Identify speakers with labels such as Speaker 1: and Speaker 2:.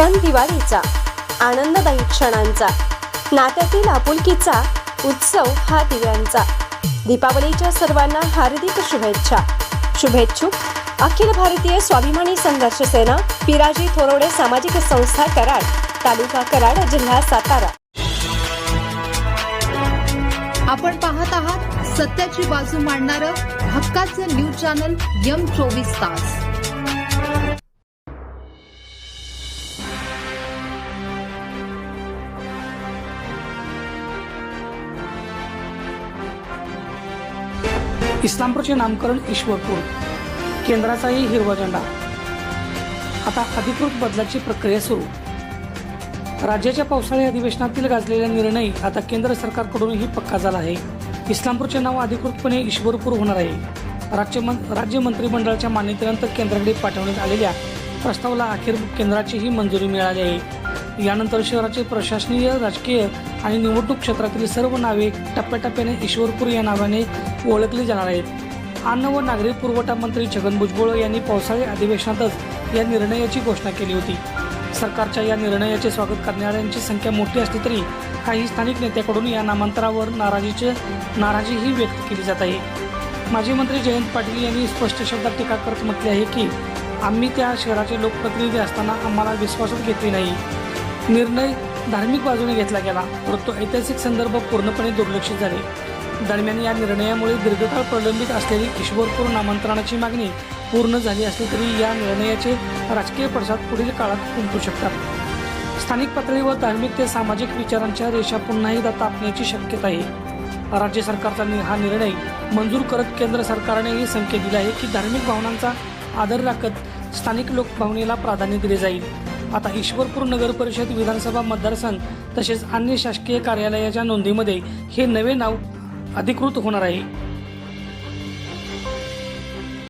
Speaker 1: सण दिवाळीचा आनंददायी क्षणांचा नात्यातील आपुलकीचा उत्सव हा दिव्यांचा. दीपावलीच्या सर्वांना हार्दिक शुभेच्छा. शुभेच्छुक अखिल भारतीय स्वाभिमानी संघर्ष सेना पिराजी थोरवडे सामाजिक संस्था कराड तालुका कराड जिल्हा सातारा.
Speaker 2: आपण पाहत आहात सत्याची बाजू मांडणारं हक्काचं न्यूज चॅनल यम चोवीस तास.
Speaker 3: इस्लामपूरचे नामकरण ईश्वरपूर. केंद्राचाही हिरवा झेंडा. आता अधिकृत बदलाची प्रक्रिया सुरू. राज्याच्या पावसाळी अधिवेशनातील गाजलेला निर्णय आता केंद्र सरकारकडूनही पक्का झाला आहे. इस्लामपूरचे नाव अधिकृतपणे ईश्वरपूर होणार आहे. राज्य मन- राज्य मंत्रिमंडळाच्या मान्यतेनंतर केंद्राकडे पाठवण्यात आलेल्या प्रस्तावाला अखेर केंद्राचीही मंजुरी मिळाली आहे. यानंतर शहराचे प्रशासकीय राजकीय आणि निवडणूक क्षेत्रातील सर्व नावे टप्प्याटप्प्याने ईश्वरपूर या नावाने ओळखली जाणार आहेत. अन्न व नागरी पुरवठा मंत्री छगन भुजबळ यांनी पावसाळी अधिवेशनातच या निर्णयाची घोषणा केली होती. सरकारच्या या निर्णयाचे स्वागत करणाऱ्यांची संख्या मोठी असली तरी काही स्थानिक नेत्याकडून या नामांतरावर नाराजीचे नाराजीही व्यक्त केली जात आहे. माजी मंत्री जयंत पाटील यांनी स्पष्ट शब्दात टीका करत म्हटले आहे की आम्ही त्या शहराचे लोकप्रतिनिधी असताना आम्हाला विश्वासात घेतले नाही. निर्णय धार्मिक बाजूने घेतला गेला परंतु ऐतिहासिक संदर्भ पूर्णपणे दुर्लक्षित झाले. दरम्यान या निर्णयामुळे दीर्घकाळ प्रलंबित असलेली किशोरपूर नामांतरणाची मागणी पूर्ण झाली असली तरी या निर्णयाचे राजकीय पडसाद पुढील काळात उमटू शकतात. स्थानिक पातळीवर धार्मिक ते सामाजिक विचारांच्या रेषा पुन्हा एकदा तापण्याची शक्यता आहे. राज्य सरकारचा हा निर्णय मंजूर करत केंद्र सरकारनेही संकेत दिले आहे की धार्मिक भावनांचा आदर राखत स्थानिक लोकभावनेला प्राधान्य दिले जाईल. आता ईश्वरपूर नगर परिषद विधानसभा मतदारसंघ तसेच अन्य शासकीय कार्यालयाच्या नोंदीमध्ये हे नवे नाव अधिकृत होणार आहे.